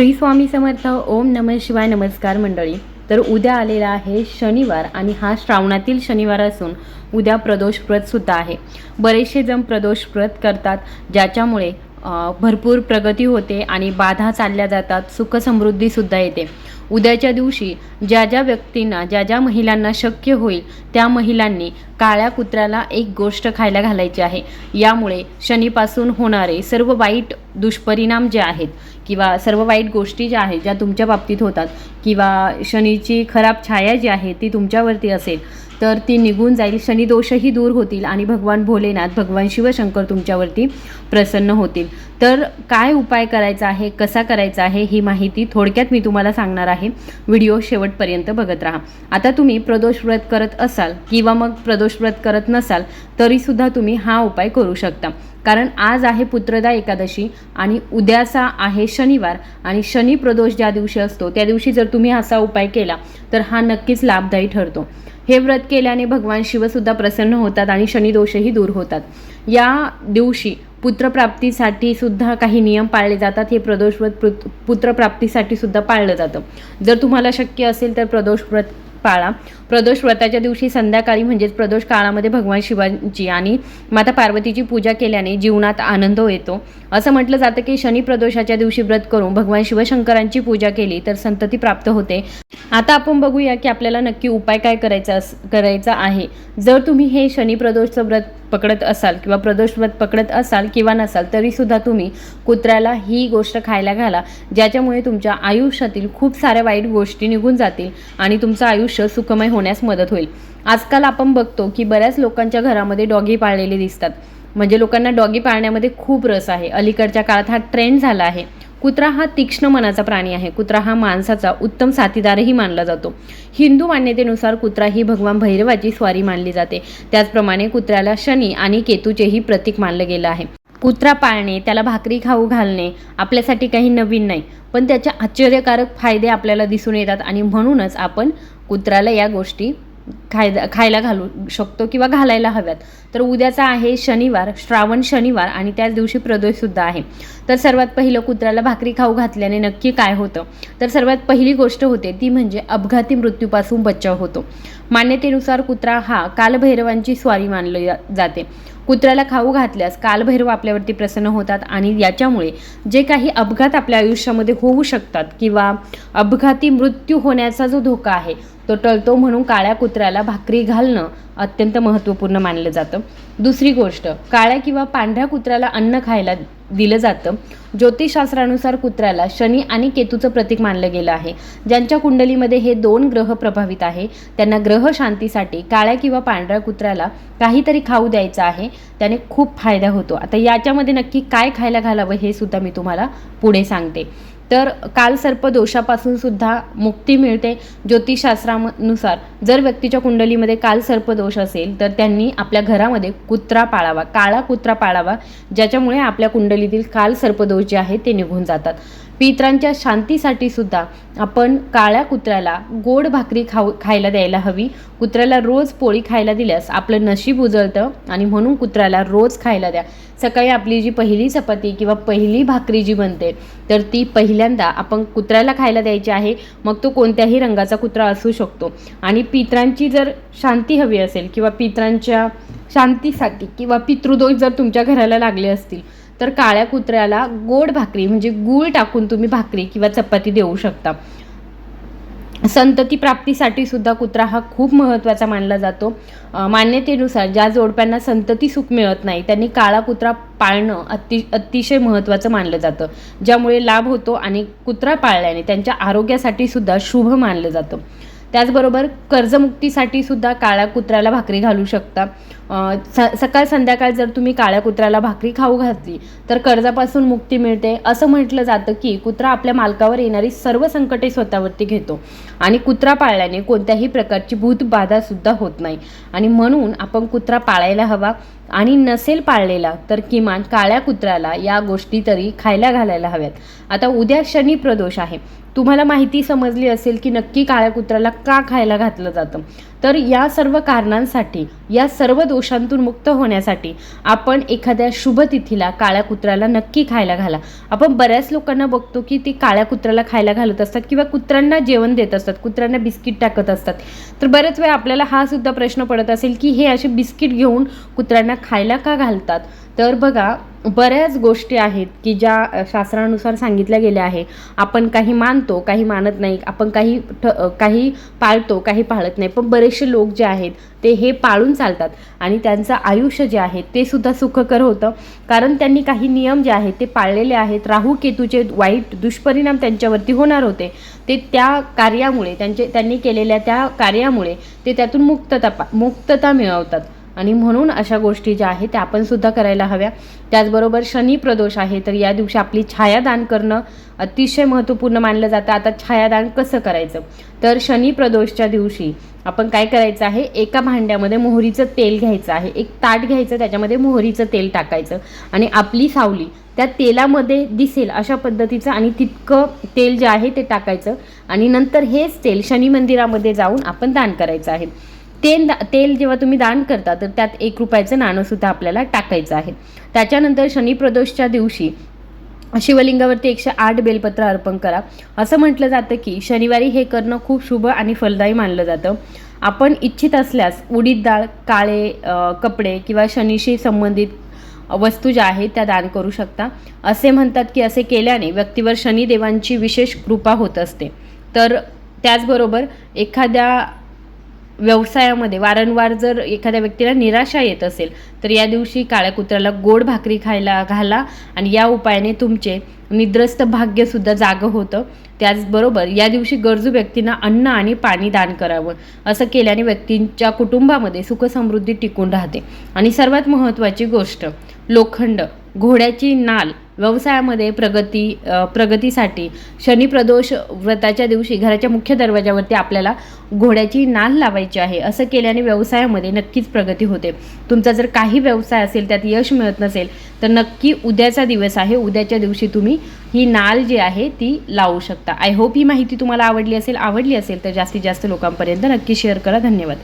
श्री स्वामी समर्थ ओम नम शिवाय नमस्कार मंडळी. तर उद्या आलेला आहे शनिवार आणि हा श्रावणातील शनिवार असून उद्या प्रदोष व्रतसुद्धा आहे. बरेचसे जण प्रदोष व्रत करतात ज्याच्यामुळे भरपूर प्रगती होते आणि बाधा चालल्या जातात सुखसमृद्धीसुद्धा येते. उद्याच्या दिवशी ज्या ज्या व्यक्तींना ज्या ज्या महिलांना शक्य होईल त्या महिलांनी काळ्या कुत्र्याला एक गोष्ट खायला घालायची आहे. यामुळे शनीपासून होणारे सर्व वाईट दुष्परिणाम जे आहेत किंवा सर्व वाईट गोष्टी ज्या आहेत ज्या तुमच्या बाबतीत होतात किंवा शनीची खराब छाया जी आहे ती तुमच्यावरती असेल तर ती निघून जाईल. शनिदोषही दूर होतील आणि भगवान भोलेनाथ भगवान शिवशंकर तुमच्यावरती प्रसन्न होतील. तर काय उपाय करायचा आहे कसा करायचा आहे ही माहिती थोडक्यात मी तुम्हाला सांगणार आहे. व्हिडिओ शेवटपर्यंत बघत राहा. आता तुम्ही प्रदोष व्रत करत असाल किंवा मग प्रदोष व्रत करत नसाल तरीसुद्धा तुम्ही हा उपाय करू शकता. कारण आज आहे पुत्रदा एकादशी आणि उद्याचा आहे शनिवार आणि शनी प्रदोष ज्या दिवशी असतो त्या दिवशी जर तुम्ही असा उपाय केला तर हा नक्कीच लाभदायी ठरतो. हे व्रत केल्याने भगवान शिवसुद्धा प्रसन्न होतात आणि शनिदोषही दूर होतात. या दिवशी पुत्रप्राप्तीसाठी सुद्धा काही नियम पाळले जातात. हे प्रदोष व्रत पुत- पुत्रप्राप्तीसाठी सुद्धा पाळलं जातं. जर तुम्हाला शक्य असेल तर प्रदोष व्रत पाळा प्रदोष व्रताच्या दिवशी संध्याकाळी म्हणजेच प्रदोष काळामध्ये भगवान शिवांची आणि माता पार्वतीची पूजा केल्याने जीवनात आनंद येतो. असं म्हटलं जातं की शनी प्रदोषाच्या दिवशी व्रत करून भगवान शिवशंकरांची पूजा केली तर संतती प्राप्त होते. आता आपण बघूया की आपल्याला नक्की उपाय काय करायचा अस करायचा आहे. जर तुम्ही हे शनी प्रदोषचं व्रत पकडत असाल किंवा प्रदोषवत पकडत असाल किंवा नसाल तरीसुद्धा तुम्ही कुत्र्याला ही गोष्ट खायला घाला ज्याच्यामुळे तुमच्या आयुष्यातील खूप साऱ्या वाईट गोष्टी निघून जातील आणि तुमचं आयुष्य सुखमय होण्यास मदत होईल. आजकाल आपण बघतो की बऱ्याच लोकांच्या घरामध्ये डॉगी पाळलेले दिसतात. म्हणजे लोकांना डॉगी पाळण्यामध्ये खूप रस आहे. अलीकडच्या काळात हा ट्रेंड झाला आहे. कुत्रा हा तीक्ष्ण मनाचा प्राणी आहे. कुत्रा हा माणसाचा उत्तम साथीदारही मानला जातो. हिंदू मान्यतेनुसार कुत्रा ही भगवान भैरवाची स्वारी मानली जाते. त्याचप्रमाणे कुत्र्याला शनी आणि केतूचेही प्रतीक मानलं गेलं आहे. कुत्रा पाळणे त्याला भाकरी खाऊ घालणे आपल्यासाठी काही नवीन नाही पण त्याचे आश्चर्यकारक फायदे आपल्याला दिसून येतात आणि म्हणूनच आपण कुत्र्याला या गोष्टी खाय खायला घालू शकतो किंवा घालायला हव्यात. तर उद्याचा आहे शनिवार श्रावण शनिवार आणि त्याच दिवशी प्रदोषसुद्धा आहे. तर सर्वात पहिलं कुत्र्याला भाकरी खाऊ घातल्याने नक्की काय होतं? तर सर्वात पहिली गोष्ट होते ती म्हणजे अपघाती मृत्यूपासून बचाव होतो. मान्यतेनुसार कुत्रा हा कालभैरवांची स्वारी मानली जाते. कुत्र्याला खाऊ घातल्यास कालभैरव आपल्यावरती प्रसन्न होतात आणि याच्यामुळे जे काही अपघात आपल्या आयुष्यामध्ये होऊ शकतात किंवा अपघाती मृत्यू होण्याचा जो धोका आहे तो टळतो म्हणून काळ्या कुत्र्याला भाकरी घालणं अत्यंत महत्त्वपूर्ण मानलं जातं. दुसरी गोष्ट काळ्या किंवा पांढऱ्या कुत्र्याला अन्न खायला दिलं जातं. ज्योतिषशास्त्रानुसार कुत्र्याला शनी आणि केतूचं प्रतीक मानलं गेलं आहे. ज्यांच्या कुंडलीमध्ये हे दोन ग्रह प्रभावित आहे त्यांना ग्रह शांतीसाठी काळ्या किंवा पांढऱ्या कुत्र्याला काहीतरी खाऊ द्यायचं आहे. त्याने खूप फायदा होतो. आता याच्यामध्ये नक्की काय खायला घालावं हे सुद्धा मी तुम्हाला पुढे सांगते. तर कालसर्प दोषापासून सुद्धा मुक्ती मिळते ज्योतिषशास्त्रानुसार. जर व्यक्तीच्या कुंडलीमध्ये कालसर्प दोष असेल तर त्यांनी आपल्या घरामध्ये कुत्रा पाळावा काळा कुत्रा पाळावा ज्याच्यामुळे आपल्या कुंडलीतील कालसर्प दोष जे आहेत ते निघून जातात. पित्रांच्या शांतीसाठी सुद्धा आपण काळ्या कुत्र्याला गोड भाकरी खाऊ खायला द्यायला हवी. कुत्र्याला रोज पोळी खायला दिल्यास आपलं नशीब उजळतं आणि म्हणून कुत्र्याला रोज खायला द्या. सकाळी आपली जी पहिली चपाती किंवा पहिली भाकरी जी बनते तर ती पहिल्यांदा आपण कुत्र्याला खायला द्यायची आहे. मग तो कोणत्याही रंगाचा कुत्रा असू शकतो. आणि पित्रांची जर शांती हवी असेल किंवा पित्रांच्या शांतीसाठी किंवा पितृदोष जर तुमच्या घराला लागले असतील तर काळ्या कुत्र्याला गोड भाकरी म्हणजे गूळ टाकून तुम्ही भाकरी किंवा चपाती देऊ शकता. संतती प्राप्तीसाठी सुद्धा कुत्रा हा खूप महत्त्वाचा मानला जातो. मान्यतेनुसार ज्या जोडप्यांना संतती सुख मिळत नाही त्यांनी काळा कुत्रा पाळणं अति अतिशय महत्त्वाचं मानलं जातं. ज्यामुळे लाभ होतो आणि कुत्रा पाळल्याने त्यांच्या आरोग्यासाठी सुद्धा शुभ मानलं जातं. त्याचबरोबर कर्जमुक्तीसाठी सुद्धा काळ्या कुत्र्याला भाकरी घालू शकता. स सकाळ संध्याकाळ जर तुम्ही काळ्या कुत्र्याला भाकरी खाऊ घातली तर कर्जापासून मुक्ती मिळते. असं म्हटलं जातं की कुत्रा आपल्या मालकावर येणारी सर्व संकटे स्वतःवरती घेतो. आणि कुत्रा पाळल्याने कोणत्याही प्रकारची भूतबाधासुद्धा होत नाही. आणि म्हणून आपण कुत्रा पाळायला हवा. आणि नसेल पाळलेला तर किमान काळ्या कुत्र्याला या गोष्टी तरी खायला घालायला हव्यात. आता उद्या शनी प्रदोष आहे. तुम्हाला माहिती समजली असेल की नक्की काळ्या कुत्र्याला का खायला घातलं जातं? तर या सर्व कारणांसाठी या सर्व दोषांतून मुक्त होण्यासाठी आपण एखाद्या शुभ तिथीला काळ्या कुत्र्याला नक्की खायला घाला. आपण बऱ्याच लोकांना बघतो की ते काळ्या कुत्र्याला खायला घालत असतात किंवा कुत्र्यांना जेवण देत असतात कुत्र्यांना बिस्किट टाकत असतात. तर बरेच वेळा आपल्याला हा सुद्धा प्रश्न पडत असेल की हे असे बिस्किट घेऊन कुत्र्यांना खायला का घालतात? तर बघा बऱ्याच गोष्टी आहेत की ज्या शास्त्रानुसार सांगितल्या गेल्या आहे. आपण काही मानतो काही मानत नाही. आपण काही ठ काही पाळतो काही पाळत नाही. पण बरेचसे लोक जे आहेत ते हे पाळून चालतात. आणि त्यांचं आयुष्य जे आहे ते सुद्धा सुखकर होतं. कारण त्यांनी काही नियम जे आहेत ते पाळलेले आहेत. राहू केतूचे वाईट दुष्परिणाम त्यांच्यावरती होणार होते. ते त्या कार्यामुळे त्यांचे त्यांनी केलेल्या त्या कार्यामुळे ते त्यातून मुक्तता पा- मुक्तता मिळवतात. आणि म्हणून अशा गोष्टी ज्या आहेत त्या आपण सुद्धा करायला हव्या. त्याचबरोबर शनी प्रदोष आहे तर या दिवशी आपली छायादान करणं अतिशय महत्त्वपूर्ण मानलं जातं. आता छायादान कसं करायचं? तर शनी प्रदोषच्या दिवशी आपण काय करायचं आहे? एका भांड्यामध्ये मोहरीचं तेल घ्यायचं आहे. एक ताट घ्यायचं त्याच्यामध्ये मोहरीचं तेल टाकायचं. आणि आपली सावली त्या तेलामध्ये दिसेल अशा पद्धतीचं आणि तितकं तेल जे आहे ते टाकायचं. आणि नंतर हेच तेल शनी मंदिरामध्ये जाऊन आपण दान करायचं आहे. तेल दा तेल जेव्हा तुम्ही दान करता तर त्यात एक रुपयाचं नाणंसुद्धा आपल्याला टाकायचं आहे. त्याच्यानंतर शनिप्रदोषच्या दिवशी शिवलिंगावरती एकशे आठ बेलपत्र अर्पण करा. असं म्हटलं जातं की शनिवारी हे करणं खूप शुभ आणि फलदायी मानलं जातं. आपण इच्छित असल्यास उडीद डाळ काळे कपडे किंवा शनीशी संबंधित वस्तू ज्या आहेत त्या दान करू शकता. असे म्हणतात की असे केल्याने व्यक्तीवर शनिदेवांची विशेष कृपा होत असते. तर त्याचबरोबर एखाद्या व्यवसायामध्ये वारंवार जर एखाद्या व्यक्तीला निराशा येत असेल तर या दिवशी काळ्या कुत्र्याला गोड भाकरी खायला घाला आणि या उपायाने तुमचे निद्रस्त भाग्यसुद्धा जागं होतं. त्याचबरोबर या दिवशी गरजू व्यक्तींना अन्न आणि पाणी दान करावं. असं केल्याने व्यक्तींच्या कुटुंबामध्ये सुखसमृद्धी टिकून राहते. आणि सर्वात महत्त्वाची गोष्ट लोखंड घोड्याची नाल व्यवसायामध्ये प्रगती प्रगतीसाठी प्रगतीसाठी शनिप्रदोष व्रताच्या दिवशी घराच्या मुख्य दरवाजावरती आपल्याला घोड्याची नाल लावायची आहे. असं केल्याने व्यवसायामध्ये नक्कीच प्रगती होते. तुमचा जर काही व्यवसाय असेल त्यात यश मिळत नसेल तर नक्की उद्याचा दिवस आहे. उद्याच्या दिवशी तुम्ही ही नाल जी आहे ती लावू शकता. आय होप ही माहिती तुम्हाला आवडली असेल आवडली असेल तर जास्तीत जास्त लोकांपर्यंत नक्की शेअर करा. धन्यवाद.